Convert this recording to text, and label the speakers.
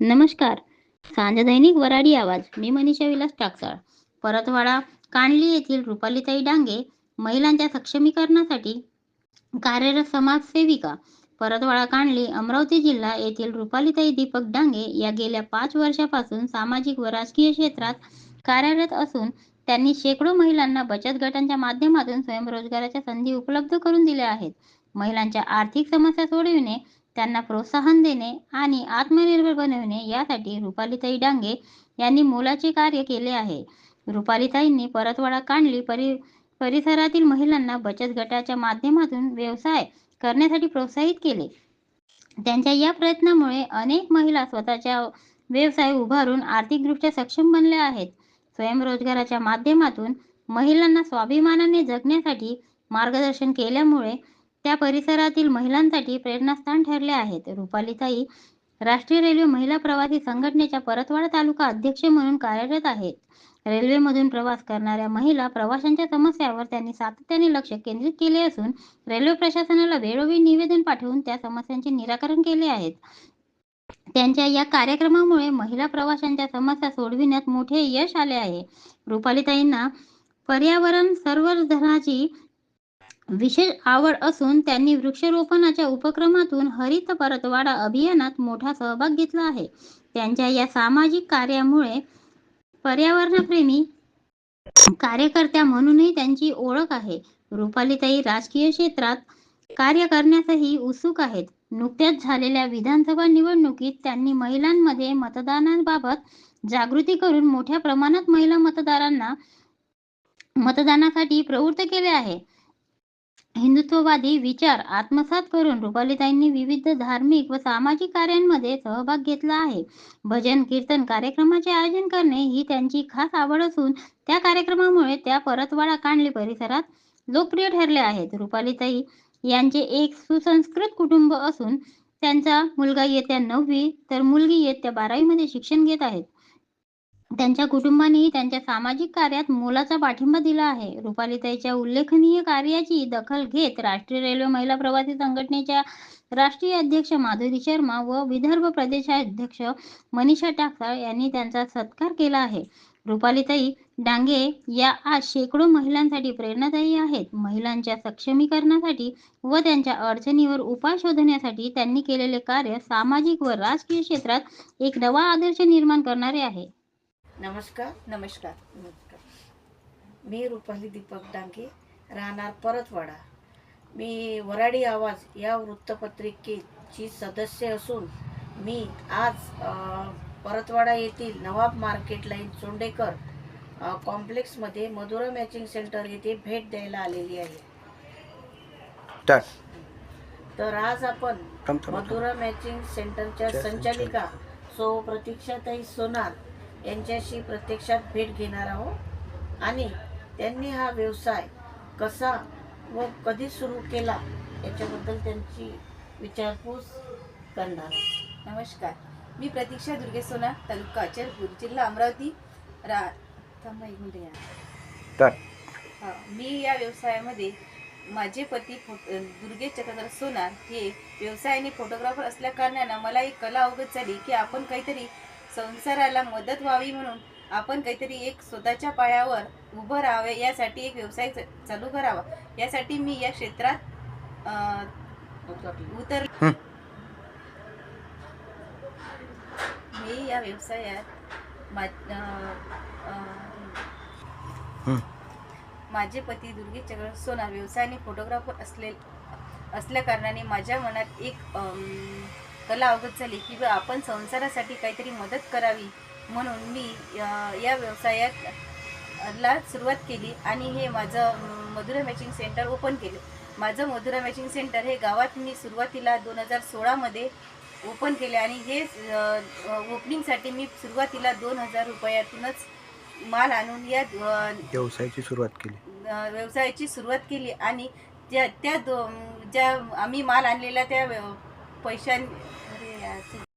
Speaker 1: नमस्कार. सांज दैनिक वराडी आवाज. मी मनीषा विलास टाकसाळ. परतवाडा कांडली येथील रुपालीताई डांगे महिलांच्या सक्षमीकरणासाठी कार्यरत समाजसेविका. परतवाडा कांडली अमरावती जिल्हा येथील रुपालीताई दीपक डांगे या गेल्या पाच वर्षापासून सामाजिक व राजकीय क्षेत्रात कार्यरत असून त्यांनी शेकडो महिलांना बचत गटांच्या माध्यमातून स्वयंरोजगाराच्या संधी उपलब्ध करून दिल्या आहेत. महिलांच्या आर्थिक समस्या सोडविणे त्यांना प्रोत्साहन देणे आणि आत्मनिर्भर बनविणे यासाठी रुपालीताई डांगे यांनी मोलाचे कार्य केले आहे. रुपालीताईंनी परतवाडा कांडली परि परिसरातील महिलांना बचत गटाच्या माध्यमातून व्यवसाय करण्यासाठी प्रोत्साहित केले. त्यांच्या या प्रयत्नामुळे अनेक महिला स्वतःच्या व्यवसाय उभारून आर्थिकदृष्ट्या सक्षम बनल्या आहेत. स्वयंरोजगाराच्या माध्यमातून महिलांना स्वाभिमानाने जगण्यासाठी मार्गदर्शन केल्यामुळे त्या परिसरातील महिलांसाठी प्रेरणास्थान ठरले आहेत. रुपालीताई राष्ट्रीय रेल्वे महिला प्रवासी संघटनेच्या परतवाडा तालुका अध्यक्ष म्हणून कार्यरत आहेत. रेल्वेमधून प्रवास करणाऱ्या महिला प्रवाशांच्या समस्यावर त्यांनी सातत्याने लक्ष केंद्रित केले असून रेल्वे प्रशासनाला वेळोवेळी निवेदन पाठवून त्या समस्यांचे निराकरण केले आहेत. त्यांच्या या कार्यक्रमामुळे महिला प्रवाशांच्या समस्या सोडविण्यात मोठे यश आले आहे. रुपालीताईंना पर्यावरण संवर्धनाची विशेष आवड असून त्यांनी वृक्षारोपणाच्या उपक्रमातून हरित परतवाडा अभियानात मोठा सहभाग घेतला आहे. त्यांच्या या सामाजिक कार्यामुळे पर्यावरणप्रेमी कार्यकर्त्या म्हणूनही त्यांची ओळख आहे. रुपालीताई राजकीय क्षेत्रात कार्य करण्यासही उत्सुक आहेत. नुकत्याच झालेल्या विधानसभा निवडणुकीत त्यांनी महिलांमध्ये मतदानाबाबत जागृती करून मोठ्या प्रमाणात महिला मतदारांना मतदानासाठी प्रवृत्त केले आहे. हिंदुत्ववादी विचार आत्मसात करून रुपालीताईंनी विविध धार्मिक व सामाजिक कार्यांमध्ये सहभाग घेतला आहे. भजन कीर्तन कार्यक्रमाचे आयोजन करणे ही त्यांची खास आवड असून त्या कार्यक्रमामुळे त्या परतवाडा कांडली परिसरात लोकप्रिय ठरले आहेत. रुपालीताई यांचे एक सुसंस्कृत कुटुंब असून त्यांचा मुलगा येत्या नववी तर मुलगी येत्या बारावीमध्ये शिक्षण घेत आहेत. त्यांच्या कुटुंबानेही त्यांच्या सामाजिक कार्यात मोलाचा पाठिंबा दिला आहे. रुपालीताईच्या उल्लेखनीय कार्याची दखल घेत राष्ट्रीय रेल्वे महिला प्रवासी संघटनेच्या राष्ट्रीय अध्यक्ष माधुरी शर्मा व विदर्भ प्रदेशाध्यक्ष मनीषा टाकसाळ यांनी त्यांचा सत्कार केला आहे. रुपालीताई डांगे या आज शेकडो महिलांसाठी प्रेरणादायी आहेत. महिलांच्या सक्षमीकरणासाठी व त्यांच्या अडचणीवर उपाय शोधण्यासाठी त्यांनी केलेले कार्य सामाजिक व राजकीय क्षेत्रात एक नवा आदर्श निर्माण करणारे आहे.
Speaker 2: नमस्कार.
Speaker 3: नमस्कार.
Speaker 2: नमस्कार. मी रुपाली दीपक डांगे राहणार परतवाडा. मी वराडी आवाज या वृत्तपत्रिकेची सदस्य असून मी आज परतवाडा येथील नवाब मार्केट लाईन चोंडेकर कॉम्प्लेक्समध्ये मधुरा मॅचिंग सेंटर येथे भेट द्यायला आलेली आहे. तर आज आपण. मधुरा मॅचिंग सेंटरच्या
Speaker 4: च्या
Speaker 2: संचालिका सो प्रतीक्षाताई सोनार यांच्याशी प्रत्यक्षात भेट घेणार आहोत आणि त्यांनी हा व्यवसाय कसा व कधी सुरू केला याच्याबद्दल त्यांची विचारपूस करणार आहोत.
Speaker 3: नमस्कार मी प्रतीक्षा दुर्गे सोना तालुका अचलपूर जिल्हा अमरावती रा. हा, मी या व्यवसायामध्ये माझे पती फोट दुर्गे चक्रधर सोनार हे व्यवसायाने फोटोग्राफर असल्या कारणानं मला एक कला अवगत झाली की आपण काहीतरी संसाराला मदत व्हावी म्हणून आपण काहीतरी एक स्वतःच्या पायावर उभं राहावे यासाठी एक व्यवसाय चालू करावा यासाठी मी या क्षेत्रात उतर. मी या व्यवसायात मा अं. अं, माझे पती दुर्गे चक्र सोना व्यवसायाने फोटोग्राफर असले असल्या कारणाने माझ्या मनात एक अं, कला अवगत झाली की आपण संसारासाठी काहीतरी मदत करावी म्हणून मी या व्यवसायात ला सुरुवात केली आणि हे माझं मधुरा मॅचिंग सेंटर ओपन केलं. माझं मधुरा मॅचिंग सेंटर हे गावात मी सुरुवातीला दोन हजार सोळामध्ये ओपन केले आणि हे ओपनिंगसाठी मी सुरुवातीला दोन हजार रुपयातूनच माल आणून या
Speaker 4: व्यवसायाची सुरुवात केली.
Speaker 3: व्यवसायाची सुरुवात केली आणि त्या त्या दो ज्या आम्ही माल आणलेला त्या पैशां así.